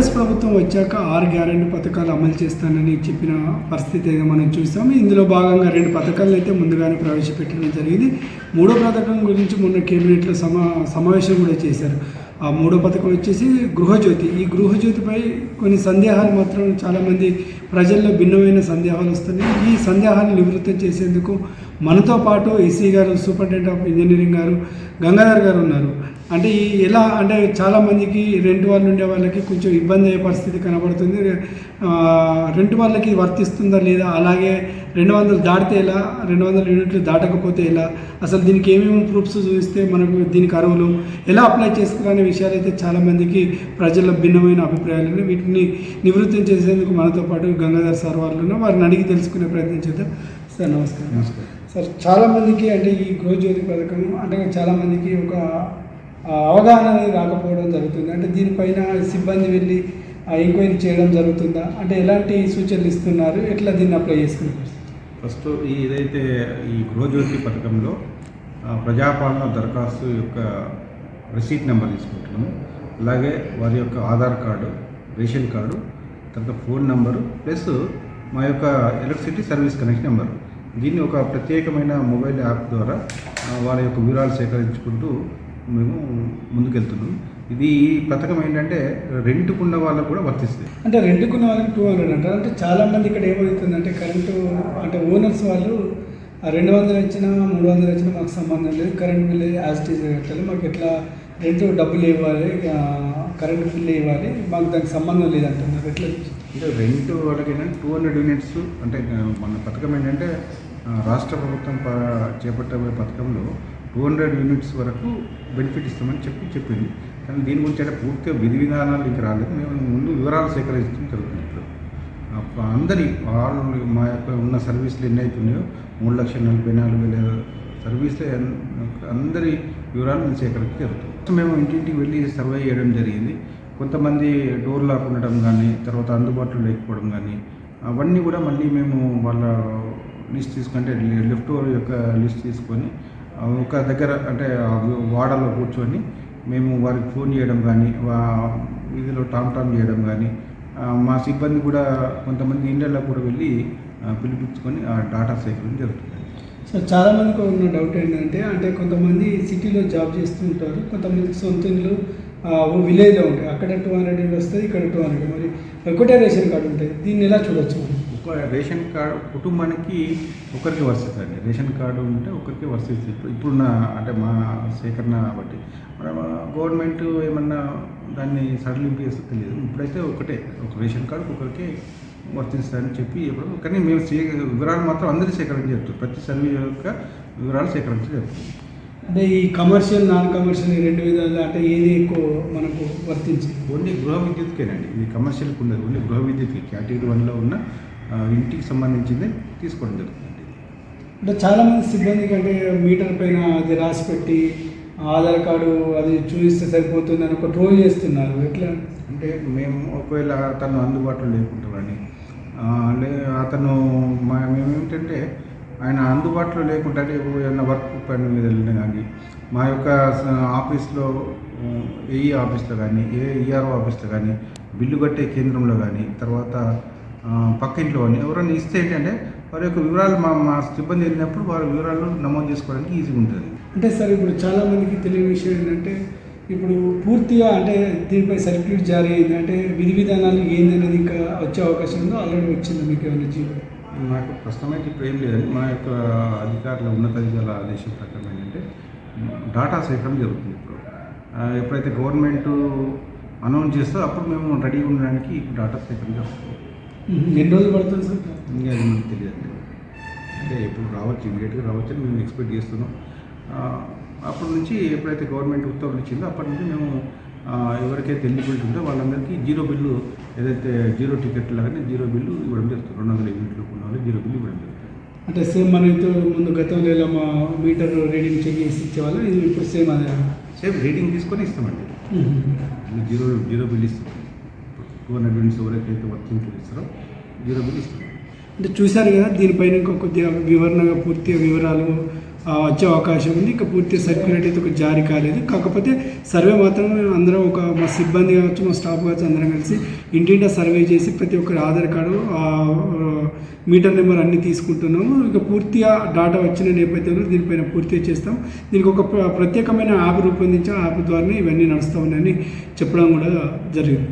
కాంగ్రెస్ ప్రభుత్వం వచ్చాక ఆరు గ్యారెంటీ పథకాలు అమలు చేస్తానని చెప్పిన పరిస్థితి అయితే మనం చూసాం. ఇందులో భాగంగా రెండు పథకాలను అయితే ముందుగానే ప్రవేశపెట్టడం జరిగింది. మూడో పథకం గురించి మొన్న కేబినెట్లో సమా సమావేశం కూడా చేశారు. ఆ మూడో పథకం వచ్చేసి గృహజ్యోతి. ఈ గృహజ్యోతిపై కొన్ని సందేహాలు మాత్రం చాలామంది ప్రజల్లో భిన్నమైన సందేహాలు వస్తున్నాయి. ఈ సందేహాలను నివృత్తి చేసేందుకు మనతో పాటు ఏసీ గారు సూపరింటెండెంట్ ఆఫ్ ఇంజనీరింగ్ గారు గంగాధర్ గారు ఉన్నారు. అంటే ఈ ఎలా అంటే చాలామందికి రెంట్ వాళ్ళు ఉండే వాళ్ళకి కొంచెం ఇబ్బంది అయ్యే పరిస్థితి కనబడుతుంది. రెంట్ వాళ్ళకి వర్తిస్తుందా లేదా? అలాగే రెండు వందలు దాటితే ఎలా? రెండు వందల యూనిట్లు దాటకపోతే ఎలా? అసలు దీనికి ఏమేమి ప్రూఫ్స్ చూపిస్తే మనకు దీనికి అరువులు ఎలా అప్లై చేసుకోవాలనే విషయాలు అయితే చాలామందికి ప్రజల్లో భిన్నమైన అభిప్రాయాలు వీటిని నివృత్తి చేసేందుకు మనతో పాటు గంగాధర్ సార్ వాళ్ళు వారిని అడిగి తెలుసుకునే ప్రయత్నం చేద్దాం. సార్ నమస్కారం. నమస్కారం. సార్ చాలామందికి అంటే ఈ గృహజ్యోతి పథకం అంటే చాలామందికి ఒక అవగాహన అనేది రాకపోవడం జరుగుతుంది. అంటే దీనిపైన సిబ్బంది వెళ్ళి ఎంక్వైరీ చేయడం జరుగుతుందా? అంటే ఎలాంటి సూచనలు ఇస్తున్నారు? ఎట్లా దీన్ని అప్లై చేసుకున్నారు ఫస్ట్ ఈ ఏదైతే ఈ గృహజ్యోతి పథకంలో ప్రజాపాలన దరఖాస్తు యొక్క రిసీట్ నెంబర్ తీసుకుంటున్నాము. అలాగే వారి యొక్క ఆధార్ కార్డు రేషన్ కార్డు తర్వాత ఫోన్ నెంబరు ప్లస్ మా యొక్క ఎలక్ట్రిసిటీ సర్వీస్ కనెక్షన్ నెంబరు. దీన్ని ఒక ప్రత్యేకమైన మొబైల్ యాప్ ద్వారా వాళ్ళ వారి యొక్క వివరాలు సేకరించుకుంటూ మేము ముందుకెళ్తున్నాం. ఇది పథకం ఏంటంటే రెంట్కున్న వాళ్ళకు కూడా వర్తిస్తుంది. అంటే రెండుకున్న వాళ్ళకి టూ హండ్రెడ్ అంటారు. అంటే చాలామంది ఇక్కడ ఏమవుతుందంటే కరెంటు అంటే ఓనర్స్ వాళ్ళు ఆ రెండు వందలు ఇచ్చినా మూడు వందలు ఇచ్చినా మాకు సంబంధం లేదు. కరెంట్ బిల్ యాజ్ టీజ్ కట్టాలి. మాకు ఎట్లా రెంట్ డబ్బులు ఇవ్వాలి కరెంట్ బిల్ ఇవ్వాలి మాకు దానికి సంబంధం లేదంటున్నారు ఎట్లా అంటే రెంట్ వాళ్ళకి ఏంటంటే టూ హండ్రెడ్ యూనిట్స్ అంటే మన పథకం ఏంటంటే రాష్ట్ర ప్రభుత్వం ప- చేపట్టబోయే పథకంలో టూ హండ్రెడ్ యూనిట్స్ వరకు బెనిఫిట్ ఇస్తామని చెప్పి చెప్పింది. కానీ దీని గురించి అంటే పూర్తిగా విధి విధానాలు ఇంకా రాలేదు. మేము ముందు వివరాలు సేకరించడం జరుగుతుంది ఇప్పుడు. అందరి వాళ్ళు మా యొక్క ఉన్న సర్వీసులు ఎన్ని అవుతున్నాయో మూడు లక్షల నలభై నాలుగు వేల సర్వీసులు అందరి వివరాలు మేము సేకరించి జరుగుతుంది. మేము ఇంటింటికి వెళ్ళి సర్వే చేయడం జరిగింది. కొంతమంది డోర్ లాక్ ఉండడం కానీ తర్వాత అందుబాటులో లేకపోవడం కానీ అవన్నీ కూడా మళ్ళీ మేము వాళ్ళ లిస్ట్ తీసుకుంటే లెఫ్ట్ యొక్క లిస్ట్ తీసుకొని ఒక దగ్గర అంటే వాడలో కూర్చొని మేము వారికి ఫోన్ చేయడం కానీ వీధిలో టామ్ టామ్ చేయడం కానీ మా సిబ్బంది కూడా కొంతమంది ఇండియాలో కూడా వెళ్ళి పిలిపించుకొని ఆ డాటా సేకరణ జరుగుతుంది. సో చాలా మందికి ఉన్న డౌట్ ఏంటంటే అంటే కొంతమంది సిటీలో జాబ్ చేస్తూ ఉంటారు కొంతమందికి సొంత ఇల్లు విలేజ్లో ఉంటాయి. అక్కడ టూ హండ్రెడ్ వస్తుంది ఇక్కడ టూ హండ్రెడ్ మరి ఒకటే రేషన్ కార్డు ఉంటాయి దీన్ని ఎలా చూడొచ్చు? మనం ఒక రేషన్ కార్డు కుటుంబానికి ఒకరికి వర్తిస్తుంది రేషన్ కార్డు ఉంటే ఒకరికి వర్తిస్తుంది ఇప్పుడు ఇప్పుడున్న అంటే మా సేకరణ బట్టి. మన గవర్నమెంట్ ఏమన్నా దాన్ని సడలింపు చేస్తే తెలియదు. ఇప్పుడైతే ఒకటే ఒక రేషన్ కార్డు ఒకరికి వర్తిస్తారని చెప్పి ఇప్పుడు కానీ మేము సే వివరాలు మాత్రం అందరి సేకరణ చేస్తాం. ప్రతి సర్వే యొక్క వివరాలు సేకరించ చెప్తాం అంటే ఈ కమర్షియల్ నాన్ కమర్షియల్ ఈ రెండు విధాలు అంటే ఏది ఎక్కువ మనకు వర్తించింది ఓన్లీ గృహ విద్యుత్కేనండి. ఇది కమర్షియల్కి ఉండదు ఓన్లీ గృహ విద్యుత్కి. కేటగిరీ వన్లో ఉన్న ఇంటికి సంబంధించింది తీసుకోవడం జరుగుతుంది అంటే చాలామంది సిబ్బందికి అంటే మీటర్ పైన అది రాసి పెట్టి ఆధార్ కార్డు అది చూపిస్తే సరిపోతుంది అని ఒక ట్రోల్ చేస్తున్నారు. ఎట్లా? అంటే మేము ఒకవేళ అతను అందుబాటులో లేకుంటామని అతను మా మేమేమిటంటే ఆయన అందుబాటులో లేకుంటే ఏదైనా వర్క్ పని మీద వెళ్ళినా కానీ మా యొక్క ఆఫీస్లో ఏఈ ఆఫీస్లో కానీ ఏ ఈఆర్ఓ ఆఫీస్లో కానీ బిల్లు కట్టే కేంద్రంలో కానీ తర్వాత పక్కింట్లో పక్క ఇంట్లో కానీ ఎవరైనా ఇస్తే ఏంటంటే వారి యొక్క వివరాలు మా మా సిబ్బంది వెళ్ళినప్పుడు వారి వివరాలు నమోదు చేసుకోవడానికి ఈజీగా ఉంటుంది. అంటే సార్ ఇప్పుడు చాలామందికి తెలియని విషయం ఏంటంటే ఇప్పుడు పూర్తిగా అంటే దీనిపై సర్క్యూట్ జారీ అయింది అంటే విధి విధానాలు ఏందనేది ఇంకా వచ్చే అవకాశం ఉందో? ఆల్రెడీ వచ్చింది మీకు ఏమైనా జీవో నాకు ప్రస్తుతం అయితే ఇప్పుడు ఏం లేదండి. మా యొక్క అధికారుల ఉన్నతాధికారుల ఆదేశం ప్రకారం ఏంటంటే డాటా సేకరణ జరుగుతుంది ఇప్పుడు. ఎప్పుడైతే గవర్నమెంట్ అనౌన్స్ చేస్తో అప్పుడు మేము రెడీ ఉండడానికి డాటా సేకరణ జరుగుతుంది. ఎన్ని రోజులు పడుతుంది సార్? ఇంకా అది మనకు తెలియదండి. అంటే ఎప్పుడు రావచ్చు ఇమీడియట్గా రావచ్చు అని మేము ఎక్స్పెక్ట్ చేస్తున్నాం. అప్పటి నుంచి ఎప్పుడైతే గవర్నమెంట్ ఉత్తర్వులు ఇచ్చిందో అప్పటి నుంచి మేము ఎవరికైతే ఎలిజిబిలిటీ ఉందో వాళ్ళందరికీ జీరో బిల్లు ఏదైతే జీరో టికెట్ లాగానే జీరో బిల్లు ఇవ్వడం జరుగుతుంది. రెండు వందల యూనిట్లు ఉన్న వాళ్ళు జీరో బిల్లు ఇవ్వడం జరుగుతుంది. అంటే సేమ్ మన ఇంట్లో ముందు గతంలో ఇలా మా మీటర్ రీడింగ్ చెక్ చేసి ఇచ్చేవాళ్ళు ఇది ఇప్పుడు సేమ్ అదే. సేమ్ రేటింగ్ తీసుకొని ఇస్తామండి. జీరో జీరో బిల్ ఇస్తాం. టూ హండ్రెడ్ యూనిట్స్ ఎవరికైతే వర్తింపు ఇస్తారో జీరో బిల్ ఇస్తాం. అంటే చూశారు కదా దీనిపైన ఇంకా కొద్దిగా వివరణగా పూర్తిగా వివరాలు వచ్చే అవకాశం ఉంది. ఇంకా పూర్తి సర్క్యులేట్ అయితే ఒక జారీ కాలేదు. కాకపోతే సర్వే మాత్రం అందరం ఒక మా సిబ్బంది కావచ్చు మా స్టాఫ్ కావచ్చు అందరం కలిసి ఇంటింటా సర్వే చేసి ప్రతి ఒక్కరి ఆధార్ కార్డు మీటర్ నెంబర్ అన్నీ తీసుకుంటున్నాము. ఇక పూర్తిగా డాటా వచ్చిన నేపథ్యంలో దీనిపైన పూర్తిగా చేస్తాం. దీనికి ఒక ప్రత్యేకమైన యాప్ రూపొందించాం యాప్ ద్వారానే ఇవన్నీ నడుస్తూ ఉన్నాయని చెప్పడం కూడా జరిగింది.